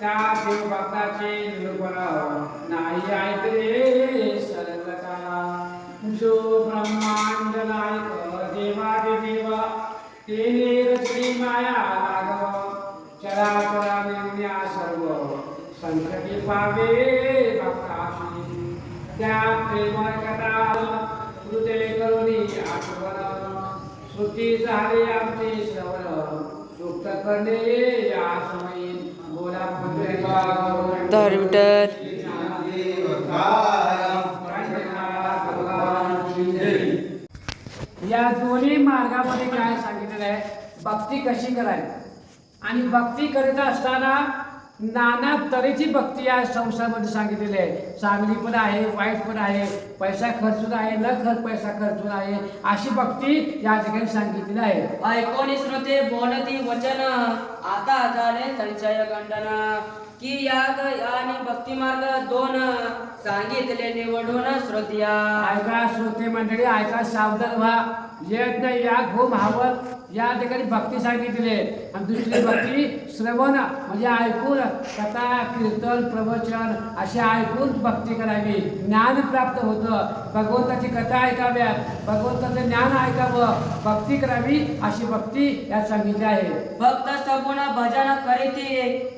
त्या देव भक्ताचे निरूपण नाही ऐकले सरलता जो ब्रह्मांड नायक देवादि देव तेने रचली माया लागव. चराचरा निर्ण्या सर्व. संकटी पावे भक्ताशी त्या प्रेमळ कथा हृदय करुणी आठवण. श्रुती झाले आमचे श्रवण. या विठ्ठल या दोन्ही मार्गामध्ये काय सांगितलेलं आहे? भक्ती कशी करायची? आणि भक्ती करीत असताना नाना तऱ्हेची भक्ती या संसारामध्ये सांगितलेली आहे. चांगली पण आहे वाईट पण आहे पैसा खर्चून आहे न खर्च पैसा खर्चून आहे अशी भक्ती या ठिकाणी सांगितलेली आहे. ऐकोनी श्रोते बोलती वचन आता झाले संचय खंडन की याग आणि भक्ती मार्ग दोन सांगितले निवडून श्रोतिया. ऐका श्रोते मंडळी ऐका सावधान व्हा. येत नाही. या हावत. या ठिकाणी भक्ती सांगितली. आहे. आणि दुसरी भक्ती श्रवण म्हणजे ऐकून कथा कीर्तन प्रवचन असे ऐकून भक्ती करावी. ज्ञान प्राप्त होतं. भगवंताची कथा ऐकाव्यात. भगवंताचं ज्ञान ऐकावं. भक्ती करावी अशी भक्ती यात सांगितली आहे. भक्त सगुण भजन करीती.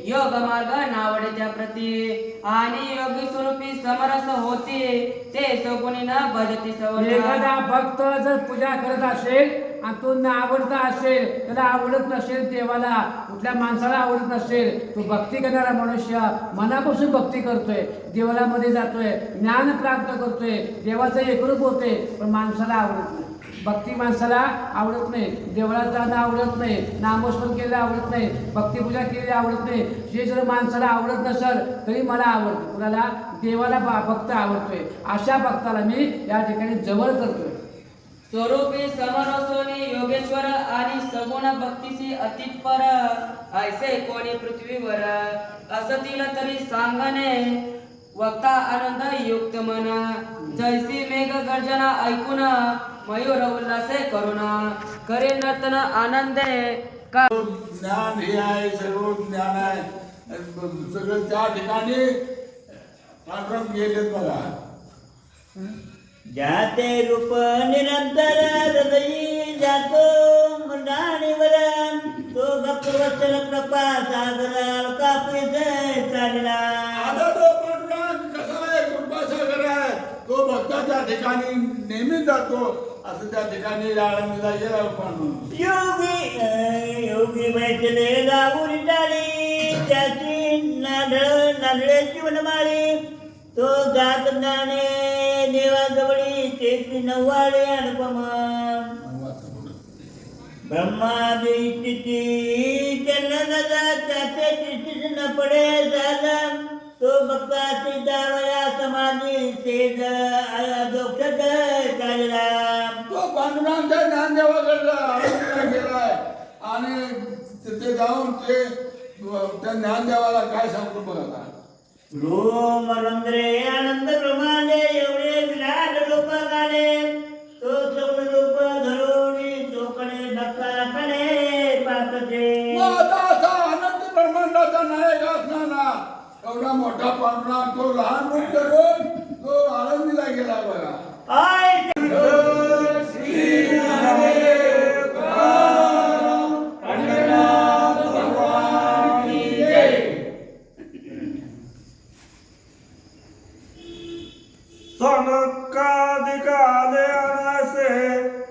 योग मार्ग नावडे त्या प्रती आणि योगी स्वरूपी समरस होती. ते सगुणी न भजती एखादा भक्त जर पूजा करत असेल आणि तो न आवडता असेल त्याला आवडत नसेल देवाला कुठल्या माणसाला आवडत नसेल तो भक्ती करणारा मनुष्य मनापासून भक्ती करतोय देवाला मध्ये जातोय ज्ञान प्राप्त करतोय देवाचं एकरूप होते पण माणसाला आवडत नाही. भक्ती माणसाला आवडत नाही देवळात जाणं आवडत नाही नामस्मरण केलेलं आवडत नाही भक्तिपूजा केलेली आवडत नाही. जे जर माणसाला आवडत नसेल तरी मला आवडतं. कुणाला? देवाला भक्त आवडतोय. अशा भक्ताला मी या ठिकाणी जवळ करतोय. स्वरूपी समरसोनी योगेश्वर आणि सगुण भक्तीसी अतिपर ऐसे कोणी पृथ्वीवर? असतील तरी सांगणे वक्ता आनंद युक्त मन. जैसी मेघ गर्जना ऐकून मयूर उल्लासे करुण. करे नर्तन आनंदे. का ज्ञान हे आहे सर्व ज्ञान आहे. सगळं त्या ठिकाणी पांडुरंग गेलेत बघा. जाते रूप निरंतर हृदयी जातो मंडाणीवर तो भक्तवत्सल कृपा सागर कापुरीच चालला. आता तो पांडुरंग कसा आहे कृपासागर आहे तो भक्ताच्या ठिकाणी नेहमी जातो. असं त्या ठिकाणी आळंदीला गेला पांडुरंग योगी योगी बैठले गाऊन टाळी. त्याची नाढळ नांदळ्याची वनमाळी तो जात ज्ञाने तेची नव्वाळे अनुपम ब्रह्मादी स्थिती न पडे झाला तो भक्ताची दावया समाधी तेज दोक्षत चालला तो गेलाय आणि तिथे जाऊन ते त्या ज्ञानदेवाला काय सांगतो बघा रंद्रे आनंद प्रमाणे एवढे विराट रूप गाणे तो सगळ रूप धरोणी चोकडे नकाकडे पाकते मग आनंद ब्रह्मांडाचा नायक असणारा. एवढा मोठा पांढरा तो लहान रूप धरून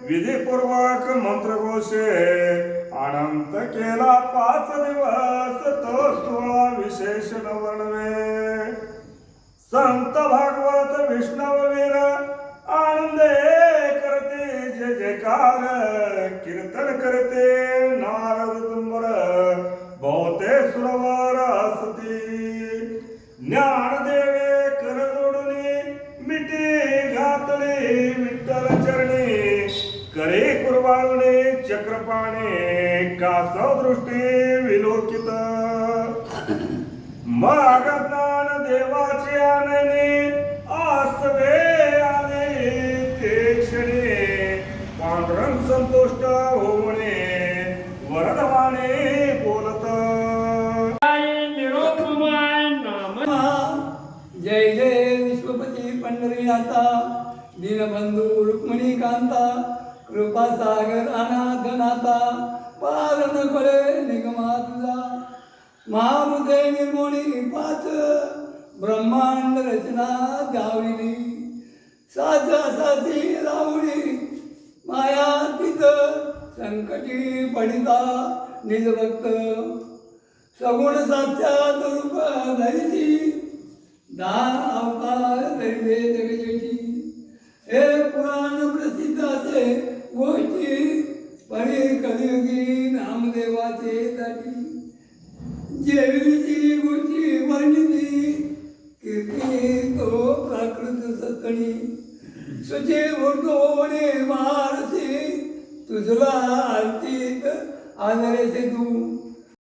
विधिपूर्वक मंत्रघोषे अनंत केला पाच दिवस तो सोळा विशेष वर्णवे संत भागवत विष्णववीर आनंदे करते जय जयकार कीर्तन करते नारद तुंबर करे कुर्वाणे चक्रपाणे कासदृष्टी विलोकित. मग ज्ञान देवाचे आनने आसवे आले ते क्षणे. पांढरंग संतुष्ट होणे वरदवाने बोलत. जय जय विश्वपती पंढरीनाथा दीनबंधू रुक्मिणी कांता कृपा सागर अनाथ नाता पार न कळे निगमा तुझा। महामुदे निर्मोणी पाच ब्रह्मांड रचना द्याविली साचा साची लावणी माया तिथ संकटी पडिता निजभक्त। सगुण साच्या रूप धरिती दान अवतार दैवे जगजेची જેવી ગોચી વાંચતી કીર્તિ તો પ્રાકૃત સતણી સુજે વર્ગોને મારસી તુજલા અંતિત આનરે તું